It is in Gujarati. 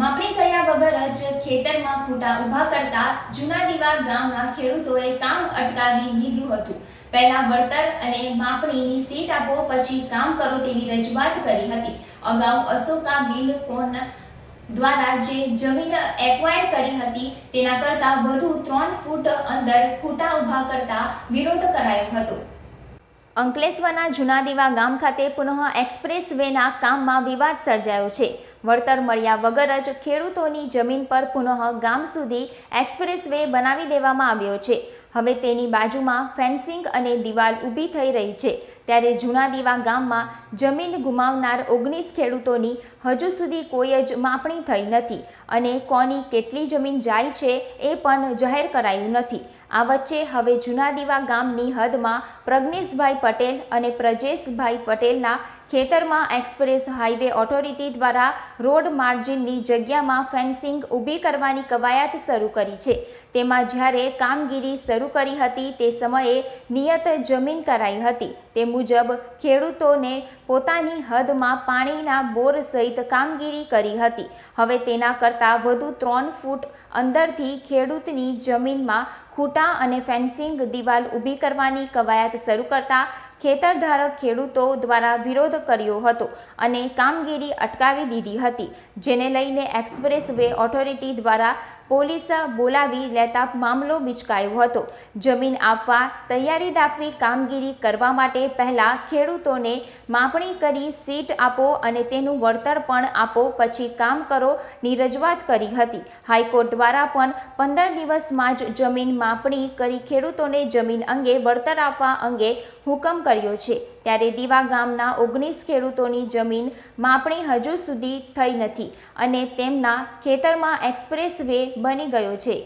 માપણી કર્યા વગર જ ખેતરમાં ખૂટા ઊભા કરતા જૂના દીવા ગામના ખેડૂતોએ કામ અટકાવી દીધું હતું. પહેલા વળતર અને માપણીની સીટ આપો, પછી કામ કરો તેવી રજૂઆત કરી હતી. અગાઉ અશોકા બિલ કોન દ્વારા જે જમીન એક્વાયર કરી હતી, તેના કરતાં વધુ ત્રણ ફૂટ અંદર ખૂંટા ઊભા કરતા વિરોધ કરાયો હતો. અંકલેશ્વરના જૂના દીવા ગામ ખાતે પુનઃ એક્સપ્રેસ વેના કામમાં વિવાદ સર્જાયો છે. વળતર મળ્યા વગર જ ખેડૂતોની જમીન પર પુનઃ ગામ સુધી એક્સપ્રેસ બનાવી દેવામાં આવ્યો છે. હવે તેની બાજુમાં ફેન્સિંગ અને દિવાલ ઊભી થઈ રહી છે. ત્યારે જૂના દીવા ગામમાં જમીન ગુમાવનાર ઓગણીસ ખેડૂતોની હજુ સુધી કોઈ જ માપણી થઈ નથી અને કોની કેટલી જમીન જાય છે એ પણ જાહેર કરાયું નથી. આ વચ્ચે હવે જૂના દીવા ગામની હદમાં પ્રજ્ઞેશભાઈ પટેલ અને પ્રજેશભાઈ પટેલના ખેતરમાં એક્સપ્રેસ હાઈવે ઓથોરિટી દ્વારા રોડ માર્જિનની જગ્યામાં ફેન્સિંગ ઊભી કરવાની કવાયત શરૂ કરી છે. તેમાં જ્યારે કામગીરી શરૂ કરી હતી તે સમયે નિયત જમીન કરાઈ હતી. તે મુજબ ખેડૂતોને પોતાની હદમાં પાણીના બોર સહિત કામગીરી કરી હતી. હવે તેના કરતાં વધુ ત્રણ ફૂટ અંદરથી ખેડૂતની જમીનમાં ખૂંટા અને ફેન્સિંગ દિવાલ ઊભી કરવાની કવાયત શરૂ કરતા ખેતરધારક ખેડૂતો દ્વારા વિરોધ કર્યો હતો અને કામગીરી અટકાવી દીધી હતી, જેને લઈને એક્સપ્રેસ વે ઓથોરિટી દ્વારા પોલીસ બોલાવી લેતા મામલો બિચકાયો હતો. જમીન આપવા તૈયારી દાખવી કામગીરી કરવા માટે પહેલાં ખેડૂતોને માપણી કરી સીટ આપો અને તેનું વળતર પણ આપો, પછી કામ કરો, ની રજૂઆત કરી હતી. હાઈકોર્ટ દ્વારા પણ પંદર દિવસમાં જ જમીન માપણી કરી ખેડૂતોને જમીન અંગે વળતર આપવા અંગે હુકમ કર્યો છે. ત્યારે દીવા ગામના ઓગણીસ ખેડૂતોની જમીન માપણી હજુ સુધી થઈ નથી અને તેમના ખેતરમાં એક્સપ્રેસ બની ગયો છે.